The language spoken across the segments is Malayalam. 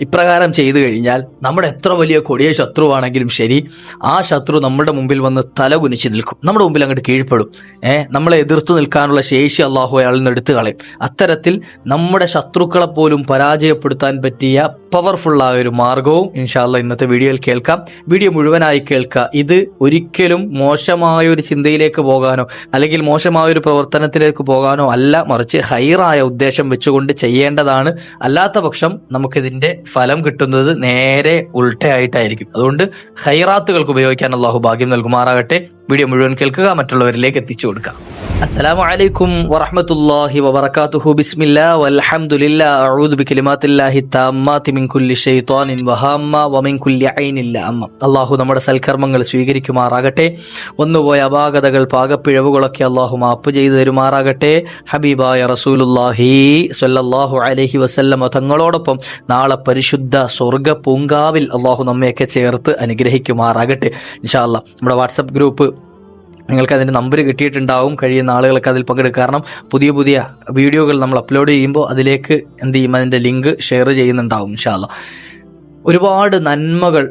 ഇപ്രകാരം ചെയ്തു കഴിഞ്ഞാൽ നമ്മുടെ എത്ര വലിയ കൊടിയ ശത്രുവാണെങ്കിലും ശരി ആ ശത്രു നമ്മുടെ മുമ്പിൽ വന്ന് തല കുനിച്ച് നിൽക്കും. നമ്മുടെ മുമ്പിൽ അങ്ങോട്ട് കീഴ്പ്പെടും. ഏഹ് നമ്മളെ എതിർത്തു നിൽക്കാനുള്ള ശേഷി അള്ളാഹു അയാളിൽ നിന്ന് എടുത്തു കളയും. അത്തരത്തിൽ നമ്മുടെ ശത്രുക്കളെ പോലും പരാജയപ്പെടുത്താൻ പറ്റിയ പവർഫുള്ളായ ഒരു മാർഗവും ഇൻഷാല്ല ഇന്നത്തെ വീഡിയോയിൽ കേൾക്കാം. വീഡിയോ മുഴുവനായി കേൾക്കുക. ഇത് ഒരിക്കലും മോശമായ ഒരു ചിന്തയിലേക്ക് പോകാനോ അല്ലെങ്കിൽ മോശമായ ഒരു പ്രവർത്തനത്തിലേക്ക് പോകാനോ അല്ല. മറിച്ച് ഹൈറായ ഉദ്ദേശം വെച്ചുകൊണ്ട് ചെയ്യേണ്ടതാണ്. അല്ലാത്ത പക്ഷം നമുക്കിതിന്റെ ഫലം കിട്ടുന്നത് നേരെ ഉൾട്ടയായിട്ടായിരിക്കും. അതുകൊണ്ട് ഹൈറാത്തുകൾക്ക് ഉപയോഗിക്കാൻ അള്ളാഹു ഭാഗ്യം നൽകുമാറാകട്ടെ. വീഡിയോ മുഴുവൻ കേൾക്കുക മറ്റുള്ളവരിലേക്ക് എത്തിച്ചു കൊടുക്കുക. അസ്സലാമു അലൈക്കും വറഹ്മത്തുള്ളാഹി വബറകാതുഹു. ബിസ്മില്ലാ വൽഹംദുലില്ലാ. അഊദു ബികലിമാത്തില്ലാഹി താമ്മാതി മിൻ കുല്ലി ശൈത്വാനിൻ വഹാമ്മ വമിൻ കുല്ലി ഐനിൻ ലഅമ്മ അല്ലാഹു നമ്മുടെ സൽക്കർമ്മങ്ങൾ സ്വീകരിക്കുമാറാകട്ടെ. ഒന്നുപോയ അപാകതകൾ പാകപ്പിഴവുകളൊക്കെ അല്ലാഹു മാപ്പ് ചെയ്തു തരുമാറാകട്ടെ. ഹബീബായ റസൂലുള്ളാഹി സ്വല്ലല്ലാഹു അലൈഹി വസല്ലമ തങ്ങളോടൊപ്പം നാളെ പരിശുദ്ധ സ്വർഗ പൂങ്കാവിൽ അള്ളാഹു നമ്മയൊക്കെ ചേർത്ത് അനുഗ്രഹിക്കുമാറാകട്ടെ. ഇൻഷാ അല്ലാ നമ്മുടെ വാട്സപ്പ് ഗ്രൂപ്പ് നിങ്ങൾക്ക് അതിന്റെ നമ്പർ കിട്ടിയിട്ടുണ്ടാവും കഴിയുന്ന ആളുകൾക്ക് അതിൽ പങ്കെടുക്കുക കാരണം പുതിയ പുതിയ വീഡിയോകൾ നമ്മൾ അപ്ലോഡ് ചെയ്യുമ്പോൾ അതിലേക്ക് എന്ത് ചെയ്യും? അതിന്റെ ലിങ്ക് ഷെയർ ചെയ്യുന്നുണ്ടാവും ഇൻഷാല്ല ഒരുപാട് നന്മകൾ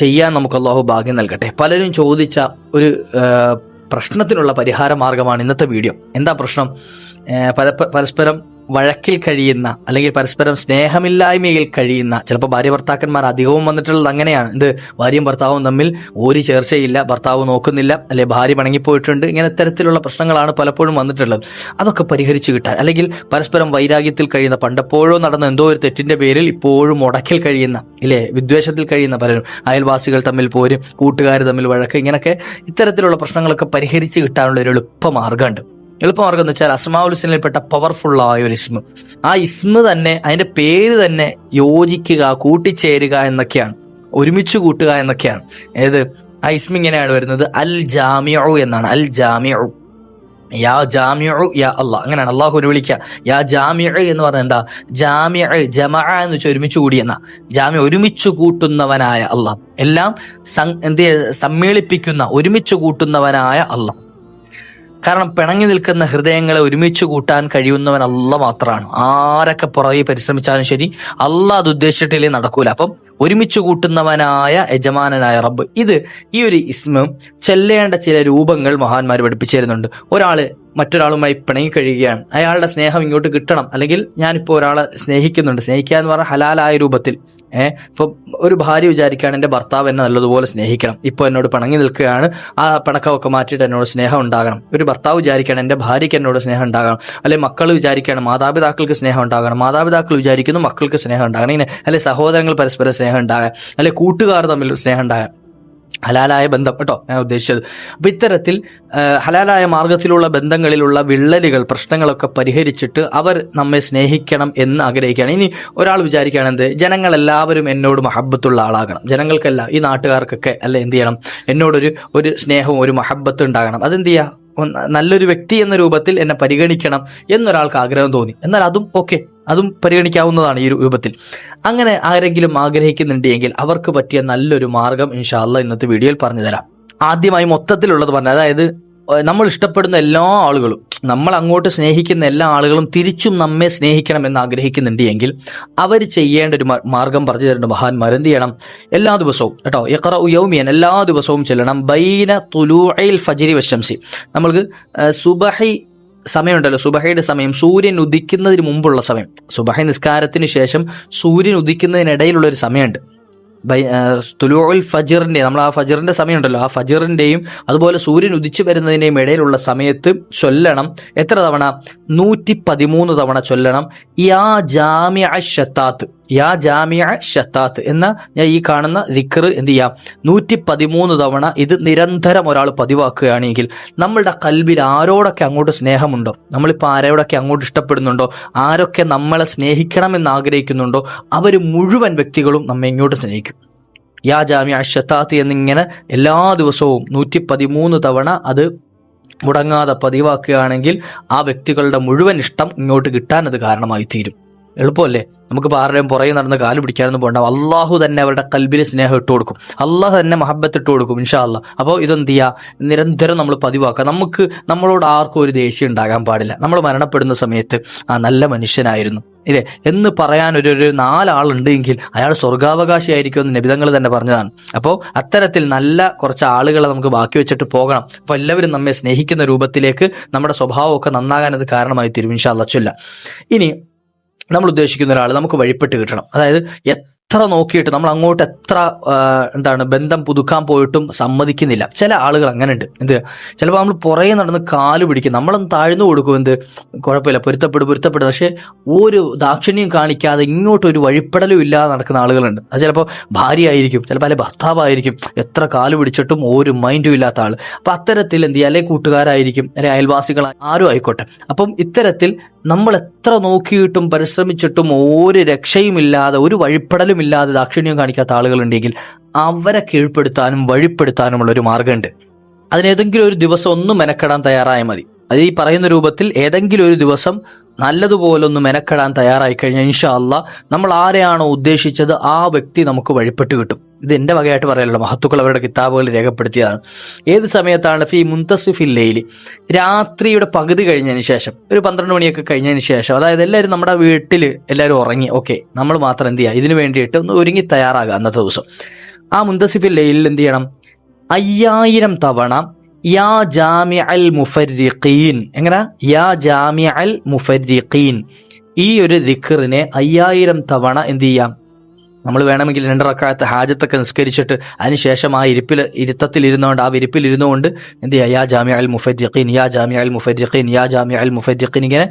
ചെയ്യാൻ നമുക്ക് അള്ളാഹു ഭാഗ്യം നൽകട്ടെ. പലരും ചോദിച്ച ഒരു പ്രശ്നത്തിനുള്ള പരിഹാര മാർഗമാണ് ഇന്നത്തെ വീഡിയോ. എന്താ പ്രശ്നം? പര പരസ്പരം വഴക്കിൽ കഴിയുന്ന അല്ലെങ്കിൽ പരസ്പരം സ്നേഹമില്ലായ്മയിൽ കഴിയുന്ന ചിലപ്പോൾ ഭാര്യ ഭർത്താക്കന്മാർ അധികവും വന്നിട്ടുള്ളത് അങ്ങനെയാണ്. ഇത് ഭാര്യയും ഭർത്താവും തമ്മിൽ ഒരു ചേർച്ചയില്ല ഭർത്താവ് നോക്കുന്നില്ല അല്ലെ ഭാര്യ മണങ്ങിപ്പോയിട്ടുണ്ട് ഇങ്ങനെ തരത്തിലുള്ള പ്രശ്നങ്ങളാണ് പലപ്പോഴും വന്നിട്ടുള്ളത്. അതൊക്കെ പരിഹരിച്ചു കിട്ടാൻ അല്ലെങ്കിൽ പരസ്പരം വൈരാഗ്യത്തിൽ കഴിയുന്ന പണ്ടെപ്പോഴോ നടന്ന എന്തോ ഒരു തെറ്റിന്റെ പേരിൽ ഇപ്പോഴും മുടക്കിൽ കഴിയുന്ന ഇല്ലേ വിദ്വേഷത്തിൽ കഴിയുന്ന പലരും അയൽവാസികൾ തമ്മിൽ പോരും കൂട്ടുകാർ തമ്മിൽ വഴക്ക് ഇങ്ങനെയൊക്കെ ഇത്തരത്തിലുള്ള പ്രശ്നങ്ങളൊക്കെ പരിഹരിച്ചു കിട്ടാനുള്ള ഒരു എളുപ്പ മാർഗമുണ്ട് എളുപ്പമാർഗം എന്ന് വെച്ചാൽ അസ്മാവുൽസിനിൽപ്പെട്ട പവർഫുള്ളായ ഒരു ഇസ്മ. ആ ഇസ്മ തന്നെ അതിന്റെ പേര് തന്നെ യോജിക്കുക കൂട്ടിച്ചേരുക എന്നൊക്കെയാണ്. ഒരുമിച്ച് കൂട്ടുക എന്നൊക്കെയാണ്. ഏത് ആ ഇസ്മ ഇങ്ങനെയാണ് വരുന്നത്. അൽ ജാമിയു എന്നാണ്. അൽ ജാമിയു യാ ജാമിയു യാ അള്ളാഹ്. അങ്ങനെയാണ്. അള്ളാഹുവിനെ വിളിക്കുക. യാ ജാമിയ എന്ന് പറഞ്ഞാൽ എന്താ? ജാമിയ ജമാ എന്ന് വെച്ചാൽ ഒരുമിച്ച് കൂടിയെന്ന ജാമ്യ ഒരുമിച്ച് കൂട്ടുന്നവനായ അള്ളാഹ്. എല്ലാം എന്ത് സമ്മേളിപ്പിക്കുന്ന ഒരുമിച്ച് കൂട്ടുന്നവനായ അള്ളാഹ്. കാരണം പിണങ്ങി നിൽക്കുന്ന ഹൃദയങ്ങളെ ഒരുമിച്ച് കൂട്ടാൻ കഴിയുന്നവൻ അല്ല മാത്രമാണ് ആരൊക്കെ പുറകെ പരിശ്രമിച്ചാലും ശരി അല്ല അത് ഉദ്ദേശിച്ചിട്ടില്ലേ നടക്കൂല. അപ്പം ഒരുമിച്ച് കൂട്ടുന്നവനായ യജമാനനായ റബ്ബ് ഇത് ഈ ഒരു ഇസ്മം ചെല്ലേണ്ട ചില രൂപങ്ങൾ മഹാന്മാർ പഠിപ്പിച്ചു തരുന്നുണ്ട് ഒരാൾ മറ്റൊരാളുമായി പിണങ്ങി കഴിയുകയാണ് അയാളുടെ സ്നേഹം ഇങ്ങോട്ട് കിട്ടണം. അല്ലെങ്കിൽ ഞാനിപ്പോൾ ഒരാളെ സ്നേഹിക്കുന്നുണ്ട്. സ്നേഹിക്കുക എന്ന് പറഞ്ഞാൽ ഹലാലായ രൂപത്തിൽ. ഏഹ് ഇപ്പൊ ഒരു ഭാര്യ വിചാരിക്കുകയാണ് എന്റെ ഭർത്താവ് എന്നെ നല്ലതുപോലെ സ്നേഹിക്കണം. ഇപ്പോൾ എന്നോട് പിണങ്ങി നിൽക്കുകയാണ്. ആ പിണക്കമൊക്കെ മാറ്റിയിട്ട് എന്നോട് സ്നേഹം ഉണ്ടാകണം. ഒരു ഭർത്താവ് വിചാരിക്കുകയാണ് എന്റെ ഭാര്യയ്ക്ക് എന്നോട് സ്നേഹം ഉണ്ടാകണം. അല്ലെങ്കിൽ മക്കൾ വിചാരിക്കുകയാണ് മാതാപിതാക്കൾക്ക് സ്നേഹം ഉണ്ടാകണം. മാതാപിതാക്കൾ വിചാരിക്കുന്നു മക്കൾക്ക് സ്നേഹം ഉണ്ടാകണം. ഇങ്ങനെ അല്ലെ സഹോദരങ്ങൾ പരസ്പരം സ്നേഹം ഉണ്ടാകാൻ അല്ലെ കൂട്ടുകാർ തമ്മിൽ സ്നേഹം ഉണ്ടാകാൻ. ഹലാലായ ബന്ധം കേട്ടോ ഞാൻ ഉദ്ദേശിച്ചത്. അപ്പോൾ ഇത്തരത്തിൽ ഹലാലായ മാർഗത്തിലുള്ള ബന്ധങ്ങളിലുള്ള വിള്ളലുകൾ പ്രശ്നങ്ങളൊക്കെ പരിഹരിച്ചിട്ട് അവർ നമ്മെ സ്നേഹിക്കണം എന്ന് ആഗ്രഹിക്കുകയാണ്. ഇനി ഒരാൾ വിചാരിക്കുകയാണ് എന്ത് ജനങ്ങളെല്ലാവരും എന്നോട് മഹബത്തുള്ള ആളാകണം. ജനങ്ങൾക്കെല്ലാം ഈ നാട്ടുകാർക്കൊക്കെ അല്ലെ എന്ത് ചെയ്യണം? എന്നോടൊരു ഒരു സ്നേഹവും ഒരു മഹബത്ത് ഉണ്ടാകണം. അതെന്ത് ചെയ്യുക നല്ലൊരു വ്യക്തി എന്ന രൂപത്തിൽ എന്നെ പരിഗണിക്കണം എന്നൊരാൾക്ക് ആഗ്രഹം തോന്നി. എന്നാൽ അതും ഓക്കെ അതും പരിഗണിക്കാവുന്നതാണ് ഈ രൂപത്തിൽ. അങ്ങനെ ആരെങ്കിലും ആഗ്രഹിക്കുന്നുണ്ട് എങ്കിൽ അവർക്ക് പറ്റിയ നല്ലൊരു മാർഗം ഇൻഷാല്ല ഇന്നത്തെ വീഡിയോയിൽ പറഞ്ഞു തരാം ആദ്യമായി മൊത്തത്തിലുള്ളത് പറഞ്ഞു അതായത് നമ്മൾ ഇഷ്ടപ്പെടുന്ന എല്ലാ ആളുകളും നമ്മൾ അങ്ങോട്ട് സ്നേഹിക്കുന്ന എല്ലാ ആളുകളും തിരിച്ചും നമ്മെ സ്നേഹിക്കണം എന്ന് ആഗ്രഹിക്കുന്നുണ്ട് എങ്കിൽ അവർ ചെയ്യേണ്ട ഒരു മാർഗം പറഞ്ഞു തരേണ്ട മഹാന്മാർ എന്ത് ചെയ്യണം? എല്ലാ ദിവസവും കേട്ടോ എക്ര യൗമിയൻ എല്ലാ ദിവസവും ചെല്ലണം. ബൈന തുലൂഇൽ ഫജിരി വശംസി നമ്മൾക്ക് സുബഹി സമയമുണ്ടല്ലോ. സുബഹയുടെ സമയം സൂര്യൻ ഉദിക്കുന്നതിന് മുമ്പുള്ള സമയം. സുബഹ നിസ്കാരത്തിന് ശേഷം സൂര്യൻ ഉദിക്കുന്നതിനിടയിലുള്ള ഒരു സമയമുണ്ട്. തുലുൽ ഫജിറിന്റെ നമ്മൾ ആ ഫജിറിന്റെ സമയമുണ്ടല്ലോ ആ ഫജിറിന്റെയും അതുപോലെ സൂര്യൻ ഉദിച്ചു വരുന്നതിന്റെയും ഇടയിലുള്ള സമയത്ത് ചൊല്ലണം. എത്ര തവണ? നൂറ്റി പതിമൂന്ന് തവണ ചൊല്ലണം. യാ ജാമ്യ ഷത്താത്ത് യാ ജാമിയ ഷത്താത്ത് എന്ന ഞാൻ ഈ കാണുന്ന ദിക്കർ എന്ത് ചെയ്യാം? നൂറ്റി പതിമൂന്ന് തവണ ഇത് നിരന്തരം ഒരാൾ പതിവാക്കുകയാണെങ്കിൽ നമ്മളുടെ കൽവിൽ ആരോടൊക്കെ അങ്ങോട്ട് സ്നേഹമുണ്ടോ? നമ്മളിപ്പോൾ ആരോടൊക്കെ അങ്ങോട്ട് ഇഷ്ടപ്പെടുന്നുണ്ടോ? ആരൊക്കെ നമ്മളെ സ്നേഹിക്കണമെന്ന് ആഗ്രഹിക്കുന്നുണ്ടോ? അവർ മുഴുവൻ വ്യക്തികളും നമ്മെ ഇങ്ങോട്ട് സ്നേഹിക്കും. യാ ജാമ്യ ഷത്താത്ത് എന്നിങ്ങനെ എല്ലാ ദിവസവും നൂറ്റി പതിമൂന്ന് തവണ അത് മുടങ്ങാതെ പതിവാക്കുകയാണെങ്കിൽ ആ വ്യക്തികളുടെ മുഴുവൻ ഇഷ്ടം ഇങ്ങോട്ട് കിട്ടാൻ അത് കാരണമായി തീരും. എളുപ്പമല്ലേ? നമുക്ക് ആരുടെയും പുറകെ നടന്ന് കാൽ പിടിക്കാനൊന്നും പോകണ്ട അള്ളാഹു തന്നെ അവരുടെ കൽബിൽ സ്നേഹം ഇട്ട് കൊടുക്കും. അള്ളാഹു തന്നെ മഹബത്ത് ഇട്ട് കൊടുക്കും ഇൻഷാ അല്ല അപ്പോൾ ഇതെന്ത് ചെയ്യുക നിരന്തരം നമ്മൾ പതിവാക്കുക. നമുക്ക് നമ്മളോട് ആർക്കും ഒരു ദേഷ്യം ഉണ്ടാകാൻ പാടില്ല. നമ്മൾ മരണപ്പെടുന്ന സമയത്ത് ആ നല്ല മനുഷ്യനായിരുന്നു. ഇല്ലേ? എന്ന് പറയാൻ ഒരു ഒരു നാലാളുണ്ടെങ്കിൽ അയാൾ സ്വർഗാവകാശിയായിരിക്കും എന്ന് നിബിതങ്ങൾ തന്നെ പറഞ്ഞതാണ്. അപ്പോൾ അത്തരത്തിൽ നല്ല കുറച്ച് ആളുകളെ നമുക്ക് ബാക്കി വെച്ചിട്ട് പോകണം. അപ്പോൾ എല്ലാവരും നമ്മെ സ്നേഹിക്കുന്ന രൂപത്തിലേക്ക് നമ്മുടെ സ്വഭാവമൊക്കെ നന്നാകാൻ അത് കാരണമായി തീരും ഇൻഷാ അള്ളാ ചൊല്ല. ഇനി നമ്മൾ ഉദ്ദേശിക്കുന്ന ഒരാൾ നമുക്ക് വഴിപ്പെട്ട് കിട്ടണം. അതായത് എത്ര നോക്കിയിട്ട് നമ്മൾ അങ്ങോട്ട് എത്ര എന്താണ് ബന്ധം പുതുക്കാൻ പോയിട്ടും സമ്മതിക്കുന്നില്ല. ചില ആളുകൾ അങ്ങനെ ഉണ്ട് എന്ത്? ചിലപ്പോൾ നമ്മൾ പുറകെ നടന്ന് കാൽ പിടിക്കും. നമ്മളൊന്ന് താഴ്ന്നു കൊടുക്കും. എന്ത്? കുഴപ്പമില്ല. പൊരുത്തപ്പെടും പൊരുത്തപ്പെടും. പക്ഷേ ഒരു ദാക്ഷിണ്യം കാണിക്കാതെ ഇങ്ങോട്ട് ഒരു വഴിപ്പെടലും ഇല്ലാതെ നടക്കുന്ന ആളുകളുണ്ട്. അത് ചിലപ്പോൾ ഭാര്യ ആയിരിക്കും ചിലപ്പോൾ അല്ലെ ഭർത്താവായിരിക്കും. എത്ര കാൽ പിടിച്ചിട്ടും ഒരു മൈൻഡും ഇല്ലാത്ത ആൾ അപ്പം അത്തരത്തിൽ എന്ത് ചെയ്യുക? അല്ലെങ്കിൽ കൂട്ടുകാരായിരിക്കും. അല്ലെങ്കിൽ അയൽവാസികൾ ആരും ആയിക്കോട്ടെ. അപ്പം ഇത്തരത്തിൽ നമ്മൾ എത്ര നോക്കിയിട്ടും പരിശ്രമിച്ചിട്ടും ഒരു രക്ഷയുമില്ലാതെ ഒരു വഴിപ്പെടലും ഇല്ലാതെ ദാക്ഷിണ്യം കാണിക്കാത്ത ആളുകളുണ്ടെങ്കിൽ അവരെ കീഴ്പ്പെടുത്താനും വഴിപ്പെടുത്താനുമുള്ള ഒരു മാർഗമുണ്ട് അതിനേതെങ്കിലും ഒരു ദിവസം ഒന്ന് മെനക്കെടാൻ തയ്യാറായാൽ മതി. അത് ഈ പറയുന്ന രൂപത്തിൽ ഏതെങ്കിലും ഒരു ദിവസം നല്ലതുപോലെ ഒന്ന് മെനക്കെടാൻ തയ്യാറായി കഴിഞ്ഞാൽ ഇൻഷാ അല്ല നമ്മൾ ആരെയാണോ ഉദ്ദേശിച്ചത് ആ വ്യക്തി നമുക്ക് വഴിപ്പെട്ട് കിട്ടും. ഇത് എന്റെ വകയായിട്ട് പറയാനുള്ള. മഹത്തുക്കൾ അവരുടെ കിതാബുകൾ രേഖപ്പെടുത്തിയതാണ് ഏത് സമയത്താണ് ഫി മുന്തസിഫിൽ ലൈലി? രാത്രിയുടെ പകുതി കഴിഞ്ഞതിന് ശേഷം ഒരു പന്ത്രണ്ട് മണിയൊക്കെ കഴിഞ്ഞതിന് ശേഷം അതായത് എല്ലാവരും നമ്മുടെ വീട്ടിൽ എല്ലാവരും ഉറങ്ങി ഓക്കെ നമ്മൾ മാത്രം എന്ത് ചെയ്യുക? ഇതിനു വേണ്ടിയിട്ട് ഒന്ന് ഒരുങ്ങി തയ്യാറാകുക അന്നത്തെ ദിവസം. ആ മുന്തസിഫിൽ ലൈലിൽ എന്ത് ചെയ്യണം? അയ്യായിരം തവണ യാ ജാമി അൽ മുഫരിഖീൻ എങ്ങനെ? യാ ജാമി അൽ മുഫരിഖീൻ. ഈ ഒരു ദിഖറിനെ അയ്യായിരം തവണ എന്ത് ചെയ്യാം? നമ്മൾ വേണമെങ്കിൽ രണ്ട് റക്കാലത്ത് ഹാജത്തൊക്കെ നിസ്കരിച്ചിട്ട് അതിനുശേഷം ആ ഇരിപ്പിൽ ഇരുത്തത്തിൽ ഇരുന്നുകൊണ്ട് ആ വിരിപ്പിൽ ഇരുന്നുകൊണ്ട് എന്ത് ചെയ്യുക യാ ജാമ്യ അൽ മുഫരിഖീൻ യാ ജാമ്യ അൽ മുഫരിഖീൻ യാ ജാമ്യ അൽ മുഫരിഖീൻ ഇങ്ങനെ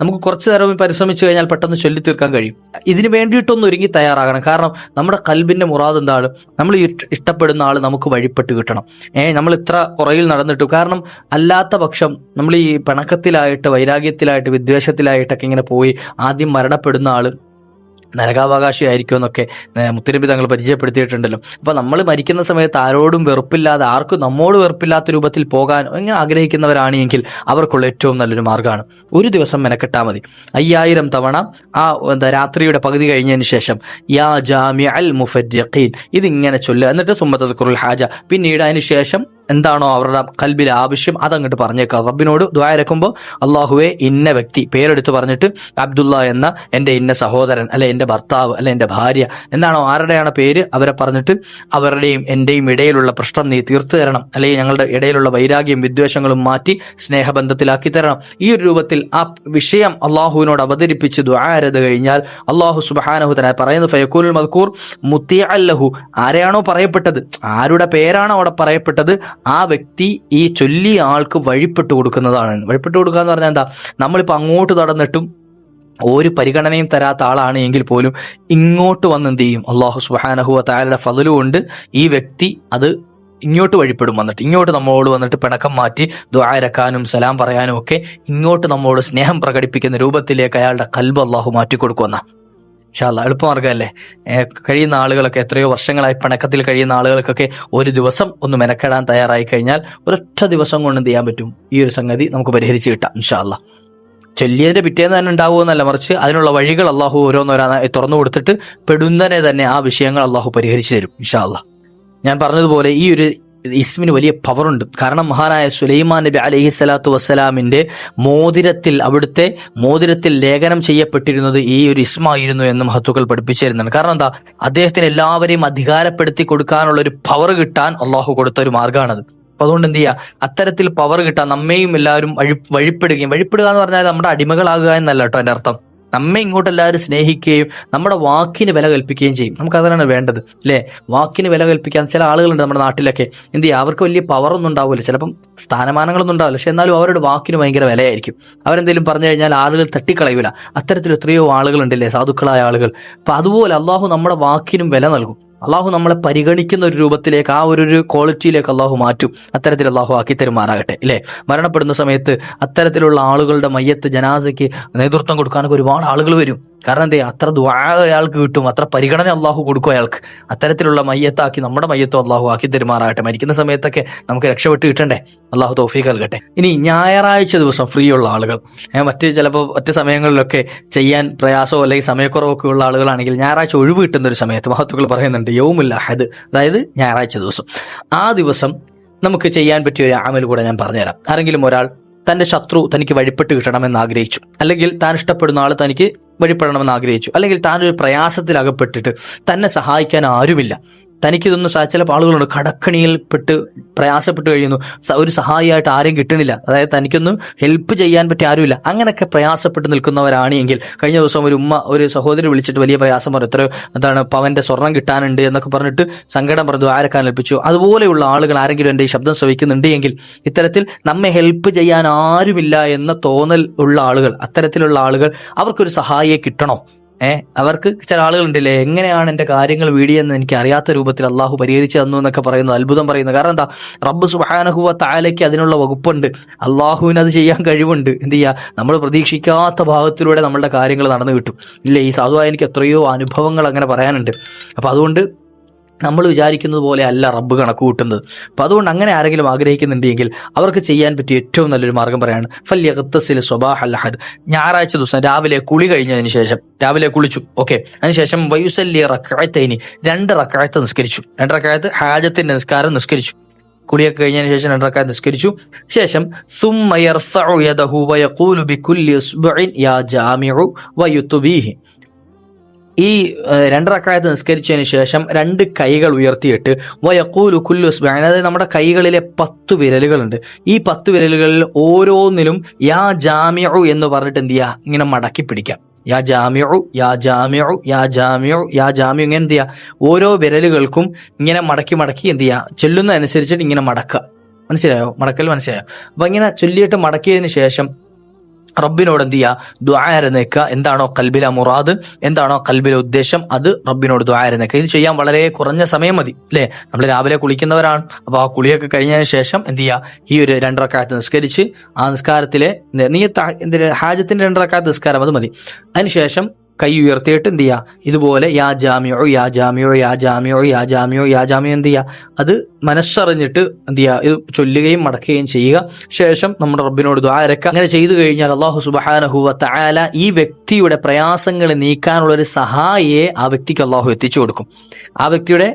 നമുക്ക് കുറച്ച് നേരം പരിശ്രമിച്ചു കഴിഞ്ഞാൽ പെട്ടെന്ന് ചൊല്ലി തീർക്കാൻ കഴിയും. ഇതിന് വേണ്ടിയിട്ടൊന്ന് ഒരുങ്ങി തയ്യാറാകണം. കാരണം നമ്മുടെ കൽബിന്റെ മുറാദ് എന്താണ്? നമ്മൾ ഇഷ്ടപ്പെടുന്ന ആൾ നമുക്ക് വഴിപ്പെട്ട് കിട്ടണം. ഏ നമ്മൾ ഇത്ര പുറകിൽ നടന്നിട്ടു. കാരണം അല്ലാത്ത പക്ഷം നമ്മൾ ഈ പിണക്കത്തിലായിട്ട് വൈരാഗ്യത്തിലായിട്ട് വിദ്വേഷത്തിലായിട്ടൊക്കെ ഇങ്ങനെ പോയി ആദ്യം മരണപ്പെടുന്ന ആൾ നരകാവകാശിയായിരിക്കും എന്നൊക്കെ മുത്തുനബി തങ്ങൾ പരിചയപ്പെടുത്തിയിട്ടുണ്ടല്ലോ. അപ്പോൾ നമ്മൾ മരിക്കുന്ന സമയത്ത് ആരോടും വെറുപ്പില്ലാതെ ആർക്കും നമ്മോട് വെറുപ്പില്ലാത്ത രൂപത്തിൽ പോകാൻ ഇങ്ങനെ ആഗ്രഹിക്കുന്നവരാണെങ്കിൽ അവർക്കുള്ള ഏറ്റവും നല്ലൊരു മാർഗമാണ്. ഒരു ദിവസം മെനക്കെട്ടാൽ മതി. അയ്യായിരം തവണ ആ എന്താ രാത്രിയുടെ പകുതി കഴിഞ്ഞതിന് ശേഷം യാ ജാമി അൽ മുഫദ്യഖീൻ ഇതിങ്ങനെ ചൊല്ലുക. എന്നിട്ട് സുമ്മത്തത് കുറുൽ ഹാജ. പിന്നീട് അതിന് ശേഷം എന്താണോ അവരുടെ കൽബിൽ ആവശ്യം അതങ്ങോട്ട് പറഞ്ഞേക്കാം. റബ്ബിനോട് ദ്വായരക്കുമ്പോൾ അള്ളാഹുവെ ഇന്ന വ്യക്തി പേരെടുത്ത് പറഞ്ഞിട്ട് അബ്ദുള്ള എന്ന എന്റെ ഇന്ന സഹോദരൻ അല്ലെ എന്റെ ഭർത്താവ് അല്ലെ എന്റെ ഭാര്യ എന്താണോ ആരുടെയാണ് പേര്? അവരെ പറഞ്ഞിട്ട് അവരുടെയും എന്റെയും ഇടയിലുള്ള പ്രശ്നം നീ തീർത്തു തരണം. അല്ലെങ്കിൽ ഞങ്ങളുടെ ഇടയിലുള്ള വൈരാഗ്യം വിദ്വേഷങ്ങളും മാറ്റി സ്നേഹബന്ധത്തിലാക്കി തരണം. ഈ ഒരു രൂപത്തിൽ ആ വിഷയം അള്ളാഹുവിനോട് അവതരിപ്പിച്ച് ദ്വാരത് കഴിഞ്ഞാൽ അള്ളാഹു സുബാനഹു തന്നെ പറയുന്നത് ഫയക്കൂൽ മദ്കൂർ മുത്തിയ അല്ലഹു ആരെയാണോ പറയപ്പെട്ടത്? ആരുടെ പേരാണോ അവിടെ പറയപ്പെട്ടത്? ആ വ്യക്തി ഈ ചൊല്ലിയ ആൾക്ക് വഴിപ്പെട്ടു കൊടുക്കുന്നതാണ്. വഴിപ്പെട്ടു കൊടുക്കുക എന്ന് പറഞ്ഞാൽ എന്താ? നമ്മളിപ്പോൾ അങ്ങോട്ട് നടന്നിട്ടും ഒരു പരിഗണനയും തരാത്ത ആളാണ് എങ്കിൽ പോലും ഇങ്ങോട്ട് വന്ന് എന്ത് ചെയ്യും? അള്ളാഹു സുബാനഹു താലയുടെ ഫതിലുകൊണ്ട് ഈ വ്യക്തി അത് ഇങ്ങോട്ട് വഴിപ്പെടും വന്നിട്ട്. ഇങ്ങോട്ട് നമ്മളോട് വന്നിട്ട് പിണക്കം മാറ്റി ദ്വാരക്കാനും സലാം പറയാനും ഒക്കെ ഇങ്ങോട്ട് നമ്മളോട് സ്നേഹം പ്രകടിപ്പിക്കുന്ന രൂപത്തിലേക്ക് അയാളുടെ കൽബ് അള്ളാഹു മാറ്റിക്കൊടുക്കുമെന്ന. ഷാല്ല എളുപ്പമാർഗമല്ലേ? കഴിയുന്ന ആളുകളൊക്കെ എത്രയോ വർഷങ്ങളായി പണക്കത്തിൽ കഴിയുന്ന ആളുകൾക്കൊക്കെ ഒരു ദിവസം ഒന്ന് മെനക്കെടാൻ തയ്യാറായി കഴിഞ്ഞാൽ ഒരൊറ്റ ദിവസം കൊണ്ട് എന്ത് ചെയ്യാൻ പറ്റും? ഈ ഒരു സംഗതി നമുക്ക് പരിഹരിച്ച് കിട്ടാം ഇൻഷാല്ല ചൊല്ലിയതിന്റെ പിറ്റേന്ന് തന്നെ ഉണ്ടാവുമെന്നല്ല മറിച്ച് അതിനുള്ള വഴികൾ അള്ളാഹു ഓരോന്നോരോന്നായി തുറന്നു കൊടുത്തിട്ട് പെടുന്നതിനെ തന്നെ ആ വിഷയങ്ങൾ അള്ളാഹു പരിഹരിച്ചു തരും ഇൻഷാല്ല ഞാൻ പറഞ്ഞതുപോലെ ഈ ഒരു ഇസ്മിന് വലിയ പവറുണ്ട്. കാരണം മഹാനായ സുലൈമാൻ നബി അലഹി സ്വലാത്തു വസ്സലാമിന്റെ മോതിരത്തിൽ അവിടുത്തെ മോതിരത്തിൽ ലേഖനം ചെയ്യപ്പെട്ടിരുന്നത് ഈ ഒരു ഇസ്മായിരുന്നു എന്ന് മഹത്തുക്കൾ പഠിപ്പിച്ചു തരുന്നുണ്ട് കാരണം എന്താ? അദ്ദേഹത്തിന് എല്ലാവരെയും അധികാരപ്പെടുത്തി കൊടുക്കാനുള്ള ഒരു പവർ കിട്ടാൻ അള്ളാഹു കൊടുത്ത ഒരു മാർഗമാണത്. അപ്പൊ അതുകൊണ്ട് എന്ത് ചെയ്യുക അത്തരത്തിൽ പവർ കിട്ടാൻ നമ്മയും എല്ലാവരും വഴി വഴിപ്പെടുകയും വഴിപ്പെടുക എന്ന് പറഞ്ഞാൽ നമ്മുടെ അടിമകളാകുക എന്നല്ല കേട്ടോ എന്റെ അർത്ഥം. നമ്മെ ഇങ്ങോട്ട് എല്ലാവരും സ്നേഹിക്കുകയും നമ്മുടെ വാക്കിന് വില കൽപ്പിക്കുകയും ചെയ്യും. നമുക്ക് അതാണ് വേണ്ടത് അല്ലേ? വാക്കിന് വില കൽപ്പിക്കാൻ ചില ആളുകളുണ്ട് നമ്മുടെ നാട്ടിലൊക്കെ. എന്ത് ചെയ്യുക അവർക്ക് വലിയ പവറൊന്നും ഉണ്ടാവില്ല ചിലപ്പം സ്ഥാനമാനങ്ങളൊന്നും ഉണ്ടാവില്ല. പക്ഷെ എന്നാലും അവരുടെ വാക്കിന് ഭയങ്കര വിലയായിരിക്കും. അവരെന്തെങ്കിലും പറഞ്ഞു കഴിഞ്ഞാൽ ആളുകൾ തട്ടിക്കളയൂല. അത്തരത്തിൽ എത്രയോ ആളുകളുണ്ടല്ലേ സാധുക്കളായ ആളുകൾ. അപ്പൊ അതുപോലെ അള്ളാഹു നമ്മുടെ വാക്കിനും വില നൽകും. അള്ളാഹു നമ്മളെ പരിഗണിക്കുന്ന ഒരു രൂപത്തിലേക്ക് ആ ഒരു ക്വാളിറ്റിയിലേക്ക് അള്ളാഹു മാറ്റും. അത്തരത്തിൽ അള്ളാഹു ആക്കി തരുമാറാകട്ടെ ഇല്ലേ? മരണപ്പെടുന്ന സമയത്ത് അത്തരത്തിലുള്ള ആളുകളുടെ മയ്യത്ത് ജനാസയ്ക്ക് നേതൃത്വം കൊടുക്കാനൊക്കെ ഒരുപാട് ആളുകൾ വരും. കാരണം എന്തേ? അത്ര അയാൾക്ക് കിട്ടും. അത്ര പരിഗണന അള്ളാഹു കൊടുക്കും അയാൾക്ക്. അത്തരത്തിലുള്ള മയ്യത്താക്കി നമ്മുടെ മയ്യത്തും അള്ളാഹു ആക്കി തെരുമാറാകട്ടെ. മരിക്കുന്ന സമയത്തൊക്കെ നമുക്ക് രക്ഷപ്പെട്ട് കിട്ടണ്ടേ? അള്ളാഹു തോഫീക്ക് നൽകട്ടെ. ഇനി ഞായറാഴ്ച ദിവസം ഫ്രീ ഉള്ള ആളുകൾ. മറ്റ് ചിലപ്പോൾ മറ്റ് സമയങ്ങളിലൊക്കെ ചെയ്യാൻ പ്രയാസമോ അല്ലെങ്കിൽ സമയക്കുറവൊക്കെ ഉള്ള ആളുകളാണെങ്കിൽ ഞായറാഴ്ച ഒഴിവ് കിട്ടുന്ന ഒരു സമയത്ത് മഹത്തുക്കൾ പറയുന്നുണ്ട് യോമില്ല അഹദ്. അതായത് ഞായറാഴ്ച ദിവസം. ആ ദിവസം നമുക്ക് ചെയ്യാൻ പറ്റിയ ഒരു ആമൽ കൂടെ ഞാൻ പറഞ്ഞുതരാം. ആരെങ്കിലും ഒരാൾ തന്റെ ശത്രു തനിക്ക് വഴിപ്പെട്ട് കിട്ടണമെന്ന് ആഗ്രഹിച്ചു. അല്ലെങ്കിൽ താൻ ഇഷ്ടപ്പെടുന്ന ആൾ തനിക്ക് വഴിപ്പെടണമെന്ന് ആഗ്രഹിച്ചു. അല്ലെങ്കിൽ താനൊരു പ്രയാസത്തിൽ അകപ്പെട്ടിട്ട് തന്നെ സഹായിക്കാൻ ആരുമില്ല. തനിക്കിതൊന്നും സാ ചില ആളുകളുണ്ട്. കടക്കണിയിൽപ്പെട്ട് പ്രയാസപ്പെട്ട് കഴിയുന്നു. ഒരു സഹായിയായിട്ട് ആരും കിട്ടണില്ല. അതായത് തനിക്കൊന്നും ഹെൽപ്പ് ചെയ്യാൻ പറ്റിയ ആരുമില്ല. അങ്ങനെയൊക്കെ പ്രയാസപ്പെട്ട് നിൽക്കുന്നവരാണ് എങ്കിൽ കഴിഞ്ഞ ദിവസം ഒരു ഉമ്മ ഒരു സഹോദരി വിളിച്ചിട്ട് വലിയ പ്രയാസം പറഞ്ഞു. എത്ര എന്താണ് പവന്റെ സ്വർണം കിട്ടാനുണ്ട് എന്നൊക്കെ പറഞ്ഞിട്ട് സങ്കടം പറഞ്ഞു. ആരക്കാൻ ഏൽപ്പിച്ചു. അതുപോലെയുള്ള ആളുകൾ ആരെങ്കിലും എന്റെ ഈ ശബ്ദം ശ്രവിക്കുന്നുണ്ട് എങ്കിൽ ഇത്തരത്തിൽ നമ്മെ ഹെൽപ്പ് ചെയ്യാൻ ആരുമില്ല എന്ന തോന്നൽ ഉള്ള ആളുകൾ അത്തരത്തിലുള്ള ആളുകൾ അവർക്കൊരു സഹായിയെ കിട്ടണോ? ഏഹ് അവർക്ക് ചില ആളുകളുണ്ടല്ലേ എങ്ങനെയാണ് എന്റെ കാര്യങ്ങൾ വീടിയെന്ന് എനിക്ക് അറിയാത്ത രൂപത്തിൽ അള്ളാഹു പരിഹരിച്ചു തന്നു എന്നൊക്കെ പറയുന്നു അത്ഭുതം പറയുന്നു. കാരണം എന്താ? റബ്ബ് സുബാനഹുവ താലയ്ക്ക് അതിനുള്ള വകുപ്പുണ്ട്. അള്ളാഹുവിന് അത് ചെയ്യാൻ കഴിവുണ്ട്. എന്ത് ചെയ്യുക നമ്മൾ പ്രതീക്ഷിക്കാത്ത ഭാഗത്തിലൂടെ നമ്മളുടെ കാര്യങ്ങൾ നടന്നു കിട്ടും. ഇല്ലേ ഈ സാധുവായ എനിക്ക് എത്രയോ അനുഭവങ്ങൾ അങ്ങനെ പറയാനുണ്ട്. അപ്പോൾ അതുകൊണ്ട് നമ്മൾ വിചാരിക്കുന്നത് പോലെ അല്ല റബ്ബ് കണക്ക് കൂട്ടുന്നത്. അപ്പോൾ അതുകൊണ്ട് അങ്ങനെ ആരെങ്കിലും ആഗ്രഹിക്കുന്നുണ്ടെങ്കിൽ അവർക്ക് ചെയ്യാൻ പറ്റിയ ഏറ്റവും നല്ലൊരു മാർഗം പറയാണ് ഫല്യഖത്തസിൽ സ്വബാഹ് അല്ലഹദ് ഞായറാഴ്ച ദിവസം രാവിലെ കുളി കഴിഞ്ഞതിന് ശേഷം രാവിലെ കുളിച്ചു ഓക്കെ. അതിനുശേഷം വയുസല്യ റക്കായത്തേനി രണ്ട് റക്കായത്ത് നിസ്കരിച്ചു. രണ്ട് റക്കായത്ത് ഹാജത്തിന്റെ നിസ്കാരം നിസ്കരിച്ചു. കുളിയൊക്കെ കഴിഞ്ഞതിന് ശേഷം രണ്ടറക്കാർ നിസ്കരിച്ചു. ശേഷം സുമ്മയർ യദഹു വയഖൂലു ബികുല്ലി ഇസ്ബഇൻ യാ ജാമിഉ വയുത്വീഹി ഈ രണ്ടറക്കായത്ത് രണ്ട് റക്കായത്ത് നിസ്കരിച്ചതിന് ശേഷം രണ്ട് കൈകൾ ഉയർത്തിയിട്ട് വയക്കൂലു കുല്ലു ഉസ്ബഅൻ അതായത് നമ്മുടെ കൈകളിലെ പത്ത് വിരലുകളുണ്ട്. ഈ പത്ത് വിരലുകളിൽ ഓരോന്നിലും യാ ജാമിഉ എന്ന് പറഞ്ഞിട്ട് എന്ത് ചെയ്യുക ഇങ്ങനെ മടക്കി പിടിക്കാം. യാ ജാമിഉ യാ ജാമിഉ യാ ജാമിഉ യാ ജാമിഉ ഇങ്ങനെ എന്ത് ചെയ്യുക? ഓരോ വിരലുകൾക്കും ഇങ്ങനെ മടക്കി മടക്കി എന്ത് ചെയ്യുക? ചെല്ലുന്നതനുസരിച്ചിട്ട് ഇങ്ങനെ മടക്കുക. മനസ്സിലായോ? മടക്കൽ മനസ്സിലായോ? അപ്പൊ ഇങ്ങനെ ചൊല്ലിയിട്ട് മടക്കിയതിന് ശേഷം റബ്ബിനോട് എന്ത് ചെയ്യുക ദ്വാരനേക്കുക എന്താണോ കൽബിലെ മുറാദ്? എന്താണോ കൽബിലെ ഉദ്ദേശം? അത് റബ്ബിനോട് ദ്വാരനേക്കുക ഇത് ചെയ്യാൻ വളരെ കുറഞ്ഞ സമയം മതി അല്ലേ? നമ്മൾ രാവിലെ കുളിക്കുന്നവരാണ്. അപ്പോൾ ആ കുളിയൊക്കെ കഴിഞ്ഞതിന് ശേഷം എന്ത് ചെയ്യുക ഈ ഒരു രണ്ടറക്കാലത്ത് നിസ്കരിച്ച് ആ നിസ്കാരത്തിലെ നീ ഹാജത്തിന്റെ രണ്ടറക്കാലത്ത് നിസ്കാരം അത് മതി. അതിനുശേഷം കൈ ഉയർത്തിയിട്ട് എന്ത് ചെയ്യുക ഇതുപോലെ യാ ജാമിയോ യാ ജാമിയോ യാ ജാമിയോ യാ ജാമിയോ യാ ജാമിയോ എന്ത് ചെയ്യുക അത് മനസ്സറിഞ്ഞിട്ട് എന്ത് ചെയ്യുക ഇത് ചൊല്ലുകയും മടക്കുകയും ചെയ്യുക. ശേഷം നമ്മുടെ റബ്ബിനോട് ദ്വാരക്ക അങ്ങനെ ചെയ്തു കഴിഞ്ഞാൽ അള്ളാഹു സുബാനഹുവ തആല ഈ വ്യക്തിയുടെ പ്രയാസങ്ങൾ നീക്കാനുള്ള ഒരു സഹായിയെ ആ വ്യക്തിക്ക് അള്ളാഹു എത്തിച്ചു കൊടുക്കും. ആ വ്യക്തിയുടെ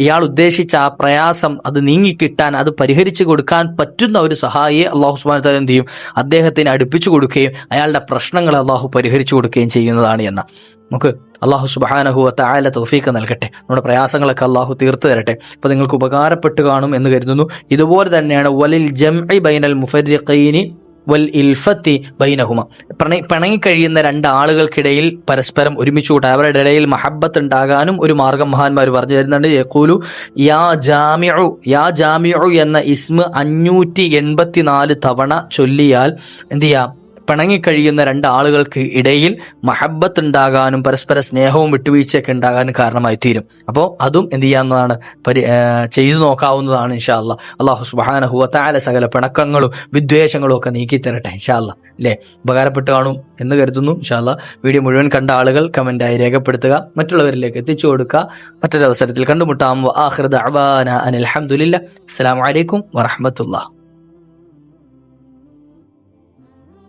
ഇയാൾ ഉദ്ദേശിച്ച ആ പ്രയാസം അത് നീങ്ങിക്കിട്ടാൻ അത് പരിഹരിച്ചു കൊടുക്കാൻ പറ്റുന്ന ഒരു സഹായിയെ അള്ളാഹു സുബാൻ എന്ത് ചെയ്യും? അദ്ദേഹത്തിന് അടുപ്പിച്ചു കൊടുക്കുകയും അയാളുടെ പ്രശ്നങ്ങൾ അള്ളാഹു പരിഹരിച്ചു കൊടുക്കുകയും ചെയ്യുന്നതാണ് എന്ന. നമുക്ക് അള്ളാഹു സുബാനഹു തായാല തോഫീക്ക് നൽകട്ടെ. നമ്മുടെ പ്രയാസങ്ങളൊക്കെ അള്ളാഹു തീർത്തു തരട്ടെ. അപ്പൊ നിങ്ങൾക്ക് ഉപകാരപ്പെട്ട് കാണും എന്ന് കരുതുന്നു. ഇതുപോലെ തന്നെയാണ് വലിൽ ജംഇ ബൈനൽ മുഫരിഖൈനി വൽ ഇൽഫത്തി ബൈനഹുമ. പിണങ്ങി പിണങ്ങിക്കഴിയുന്ന രണ്ട് ആളുകൾക്കിടയിൽ പരസ്പരം ഒരുമിച്ച് കൂട്ട അവരുടെ ഇടയിൽ മഹബത്ത് ഉണ്ടാകാനും ഒരു മാർഗം മഹാന്മാർ പറഞ്ഞു തരുന്നുണ്ട്. യക്കൂലു യാ ജാമിഉ യാ ജാമിഉ എന്ന ഇസ്മ അഞ്ഞൂറ്റി എൺപത്തി നാല് തവണ ചൊല്ലിയാൽ എന്ത് ചെയ്യാം? പിണങ്ങിക്കഴിയുന്ന രണ്ട് ആളുകൾക്ക് ഇടയിൽ മഹബത്ത് ഉണ്ടാകാനും പരസ്പര സ്നേഹവും വിട്ടുവീഴ്ചയൊക്കെ ഉണ്ടാകാനും കാരണമായി തീരും അപ്പോൾ അതും എന്ത് ചെയ്യാവുന്നതാണ്? പരി ചെയ്തു നോക്കാവുന്നതാണ് ഇൻഷാ അല്ലാ അള്ളാഹു സുബാനഹുവ താല സകല പിണക്കങ്ങളും വിദ്വേഷങ്ങളും ഒക്കെ നീക്കി തരട്ടെ ഇൻഷാ അല്ലാ? അല്ലേ ഉപകാരപ്പെട്ട് കാണും എന്ന് കരുതുന്നു ഇൻഷാ അല്ലാ വീഡിയോ മുഴുവൻ കണ്ട ആളുകൾ കമന്റായി രേഖപ്പെടുത്തുക. മറ്റുള്ളവരിലേക്ക് എത്തിച്ചു കൊടുക്കുക. മറ്റൊരവസരത്തിൽ കണ്ടുമുട്ടാം. അനിൽ അലഹമുല്ല അസ്സാം വലൈക്കും വറഹമത്തുള്ള